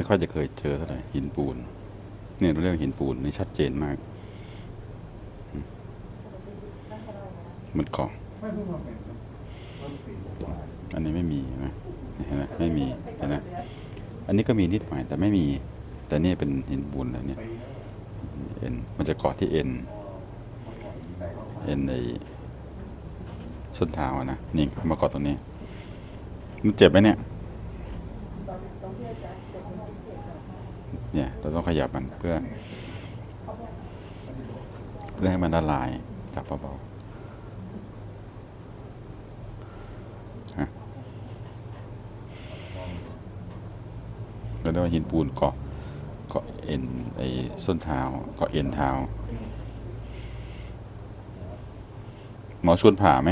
ไม่ค่อยจะเคยเจอเท่าไหร่หินปูน เนี่ยเราเรียกหินปูนนี่ชัดเจนมากมันเกาะไม่เพิ่งมาเป็นกว่าอันนี้ไม่มีใช่ไหมเห็นไหมไม่มีเห็นไหมอันนี้ก็มีนิดหน่อยแต่ไม่มี แต่นี่เป็นหินปูนแล้วเนี่ยเอ็นมันจะเกาะที่เอ็นเอ็นในส้นเท้านะนี่มาเกาะตรงนี้ มันเจ็บไหมเนี่ย เนี่ยเราต้องขยับมันเพื่อ เพื่อให้มันละลายจับเบาๆฮะแล้วเรียกว่าหินปูนเกาะเกาะเอ็นไอ้ส้นเท้าเกาะเอ็นเท้า หมอชวนผ่าไหม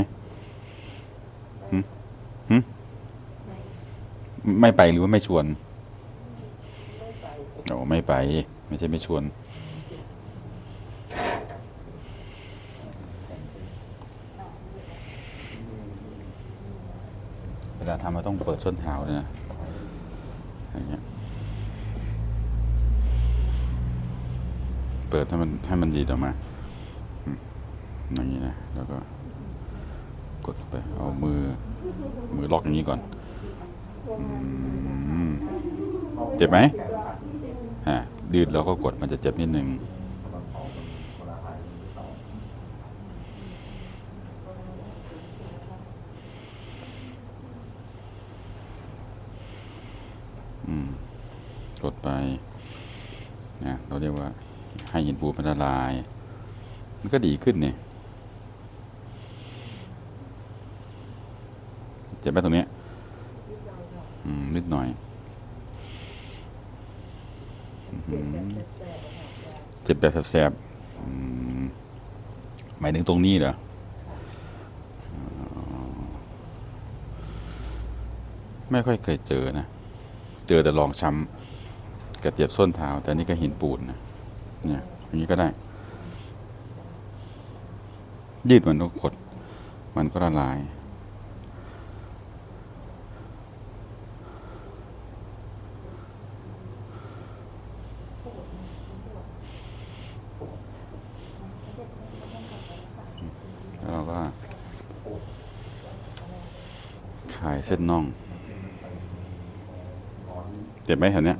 ไม่ไปหรือว่าไม่ชวน โอ้ไม่ไป ไม่ใช่ไม่ชวนเวลาทำเราต้องเปิดส้นเท้าเลยนะอย่างเงี้ยเปิดให้มันให้มันดีดออกมาอย่างนี้นะแล้วก็กดไปเอามือมือล็อกอย่างนี้ก่อนอเจ็บไหม ฮะดืดแล้วก็กดมันจะเจ็บนิดนึงกดไปนะเราเรียกว่าให้หินปูนมันละลาย มันก็ดีขึ้นเนี่ยเจ็บไหมตรงเนี้ยอืมนิดหน่อยอื้อหือ เจ็บแบบแสบๆอืมหมายถึงตรงนี้เหรอไม่ค่อยเคยเจอนะ เจอแต่รองช้ำกับเจ็บส้นเท้า แต่นี่ก็หินปูนนะ เนี่ยอย่างนี้ก็ได้ ยืดมันก็กดมันก็ละลาย แล้วเราก็ ขายเส้นน่อง เจ็บไหมแถวเนี้ย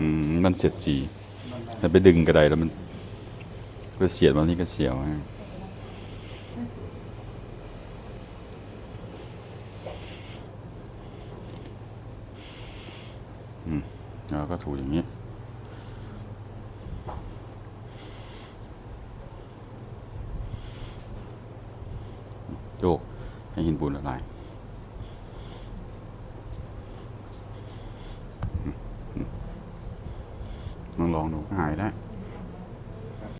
อืมมันเสียดสีถ้าไปดึงกระไดแล้วมันก็เสียดวันนี้ก็เสียวฮะอืมแล้วก็ถูอย่างนี้ โยกให้หินปูนละลายลองลองดูหายได้